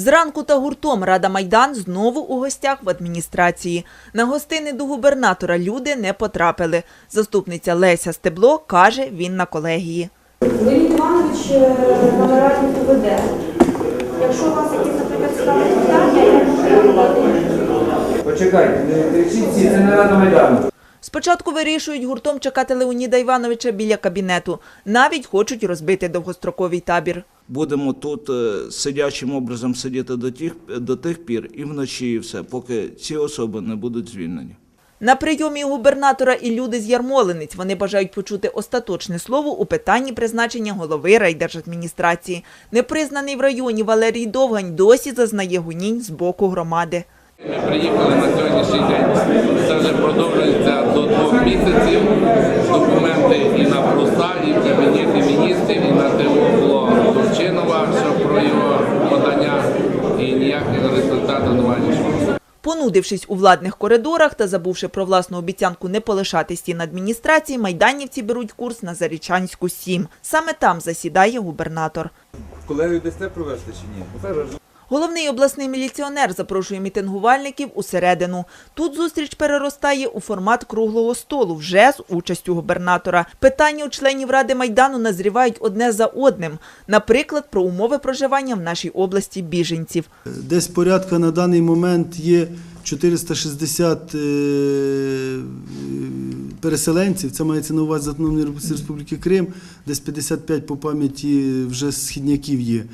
Зранку та гуртом Рада Майдан знову у гостях в адміністрації. На гостини до губернатора люди не потрапили. Заступниця Леся Стебло каже, він на колегії. Леонід Іванович е, на нараді поведе. Якщо у вас якісь, наприклад, ставить питання, я можу. Почекайте, не кричіть це не Рада Майдану. Спочатку вирішують гуртом чекати Леоніда Івановича біля кабінету. Навіть хочуть розбити довгостроковий табір. Будемо тут е, сидячим образом сидіти до тих, до тих пір і вночі, і все, поки ці особи не будуть звільнені. На прийомі губернатора і люди з Ярмолинець. Вони бажають почути остаточне слово у питанні призначення голови райдержадміністрації. Непризнаний в районі Валерій Довгань досі зазнає гунінь з боку громади. Ми приїхали на сьогоднішній день. Це вже продовжується до двох місяців. Документи і на ПРУСА, і в Понудившись у владних коридорах та забувши про власну обіцянку не полишати стін адміністрації, майданівці беруть курс на Зарічанську 7. Саме там засідає губернатор. Колегію дасте провести чи ні? Головний обласний міліціонер запрошує мітингувальників усередину. Тут зустріч переростає у формат круглого столу вже з участю губернатора. Питання у членів Ради Майдану назрівають одне за одним. Наприклад, про умови проживання в нашій області біженців. Десь порядка на даний момент є 460 е, переселенців. Це мається на увазі Автономної Республіки Крим, десь 55 по пам'яті вже східняків є.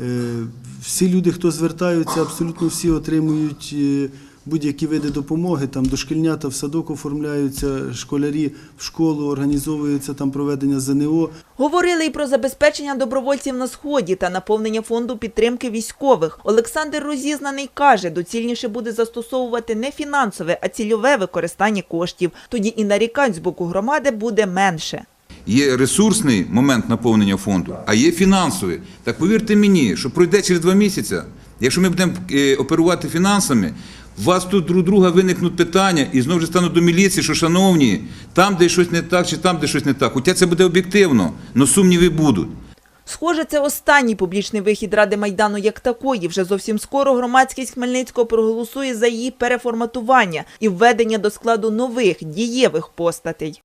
Е, Всі люди, хто звертаються, абсолютно всі отримують е, будь-які види допомоги. Там дошкільнята в садок оформляються, школярі в школу, організовується там проведення ЗНО. Говорили і про забезпечення добровольців на сході та наповнення фонду підтримки військових. Олександр Розізнаний каже, доцільніше буде застосовувати не фінансове, а цільове використання коштів. Тоді і нарікань з боку громади буде менше. Є ресурсний момент наповнення фонду, а є фінансовий. Так повірте мені, що пройде через два місяці, якщо ми будемо е, оперувати фінансами, у вас тут друг друга виникнуть питання і знову ж стануть до міліції, що шановні, там, де щось не так, чи там, де щось не так. Хоча це буде об'єктивно, але сумніви будуть. Схоже, це останній публічний вихід Ради Майдану як такої. Вже зовсім скоро громадськість Хмельницького проголосує за її переформатування і введення до складу нових дієвих постатей.